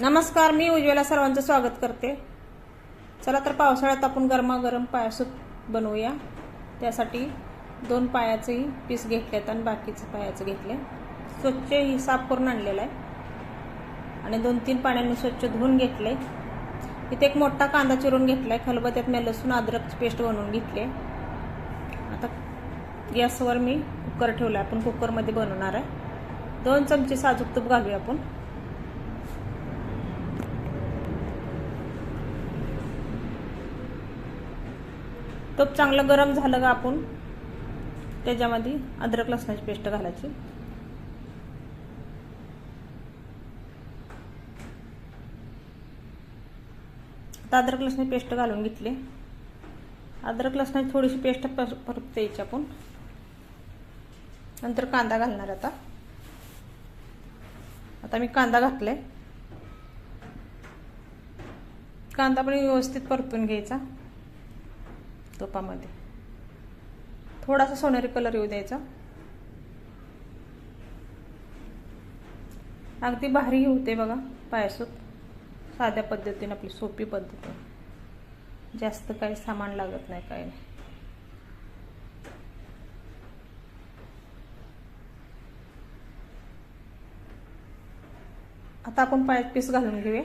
नमस्कार मी उज्ज्वला सर्वांचं स्वागत करते. चला तर पावसाळ्यात आपण गरमागरम पायासूप बनवूया. त्यासाठी दोन पायाचेही पीस घेतलेत आणि बाकीचं पायाचं घेतले स्वच्छ ही साफ करून आणलेला आहे. आणि दोन तीन पाण्याने स्वच्छ धुवून घेतले इथे एक मोठा कांदा चिरून घेतला आहे खलबत्यात मी लसूण अद्रकची पेस्ट बनवून घेतली आता गॅसवर मी कुकर ठेवला आपण कुकरमध्ये बनवणार आहे. दोन चमचे साजूक तूप घालूया आपण. तूप चांगलं गरम झालं का आपण? त्याच्यामध्ये अद्रक लसणाची पेस्ट घालायची. आता अद्रक लसणाची पेस्ट घालून घेतली. अद्रक लसणाची थोडीशी पेस्ट परत द्यायची आपण. नंतर कांदा घालणार आता. आता मी कांदा घातलाय. कांदा पण व्यवस्थित परतून घ्यायचा. तुपामध्ये. थोडासा सोनेरी कलर येऊ द्यायचा. अगदी भारी होते बघा पायसूप साध्या पद्धतीने आपली सोपी पद्धत जास्त काही सामान लागत नाही काही नाही. आता आपण पाय पीस घालून घेऊया.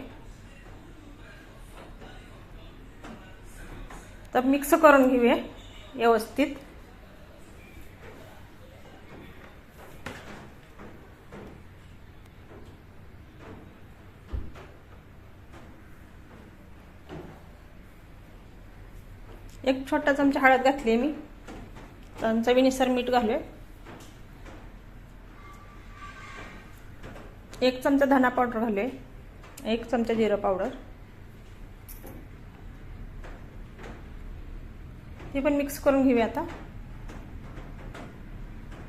तर मिक्स करून घेऊया व्यवस्थित. एक छोटा चमचा हळद घातली आहे मी चवीनुसार मीठ घालूया. एक चमचा धना पावडर घालूया. एक चमचा जिरं पावडर. हे पण मिक्स करून घेऊया आता.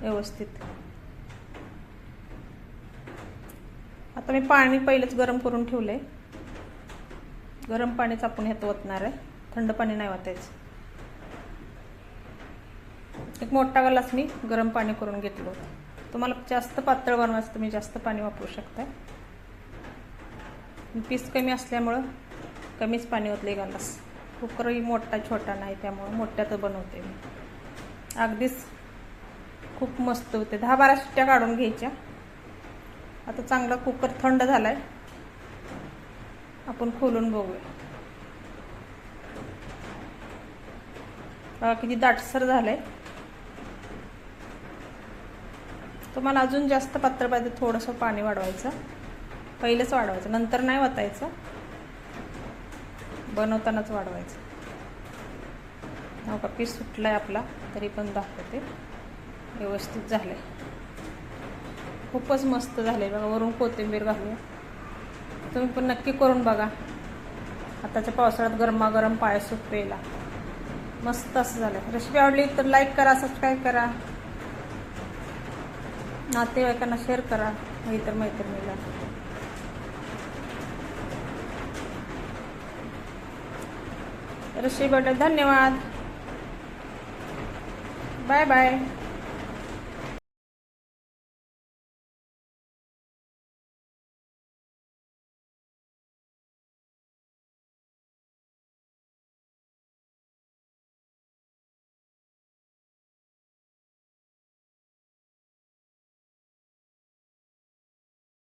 व्यवस्थित. आता मी पाणी पहिलेच गरम करून ठेवलं आहे गरम पाणीच आपण ह्यात ओतणार आहे. थंड पाणी नाही वाटायचं एक मोठा गलास मी गरम पाणी करून घेतलं तुम्हाला जास्त पातळ बनवायचं तुम्ही जास्त पाणी वापरू शकता पीस कमी असल्यामुळं कमीच पाणी ओतले गलास. कुकरही मोठा छोटा नाही त्यामुळं मोठ्याचं बनवते मी. अगदीच खूप मस्त होते. दहा बारा शिट्ट्या काढून घ्यायच्या. आता चांगला कुकर थंड झाला आहे आपण खोलून बघूया. बघा किती दाटसर झालंय. तुम्हाला अजून जास्त पातळ पाहिजे थोडंसं पाणी वाढवायचं. पहिलंच वाढवायचं नंतर नाही वाटायचं बनवतानाच वाढवायचं. हो का पीस आहे आपला तरी पण दाखवते. व्यवस्थित झालं आहे खूपच मस्त झालं आहे बघा वरून कोथिंबीर घालूया तुम्ही पण नक्की करून बघा. आताच्या पावसाळ्यात गरमागरम पाय प्यायला मस्त असं झालं रेसिपी आवडली तर लाईक करा सबस्क्राईब करा. नातेवाईकांना शेअर करा. मैत्र मैत्रिणीला. रेसिपी धन्यवाद. Bye bye